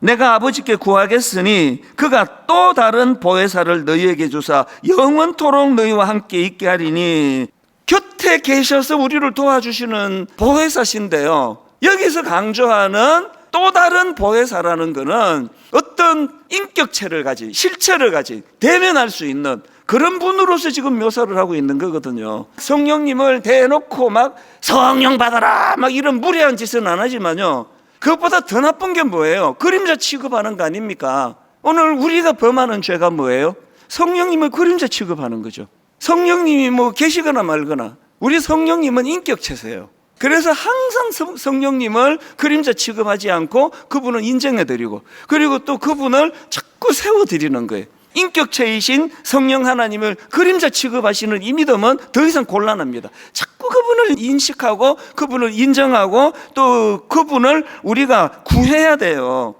내가 아버지께 구하겠으니 그가 또 다른 보혜사를 너희에게 주사 영원토록 너희와 함께 있게 하리니 곁에 계셔서 우리를 도와주시는 보혜사신데요. 여기서 강조하는 또 다른 보혜사라는 것은 어떤 인격체를 가진 실체를 가진 대면할 수 있는 그런 분으로서 지금 묘사를 하고 있는 거거든요. 성령님을 대놓고 막 성령 받아라 막 이런 무례한 짓은 안 하지만요. 그것보다 더 나쁜 게 뭐예요? 그림자 취급하는 거 아닙니까? 오늘 우리가 범하는 죄가 뭐예요? 성령님을 그림자 취급하는 거죠. 성령님이 뭐 계시거나 말거나 우리 성령님은 인격체세요. 그래서 항상 성- 성령님을 그림자 취급하지 않고 그분을 인정해드리고 그리고 또 그분을 자꾸 세워드리는 거예요. 인격체이신 성령 하나님을 그림자 취급하시는 이 믿음은 더 이상 곤란합니다. 자꾸 그분을 인식하고 그분을 인정하고 또 그분을 우리가 구해야 돼요.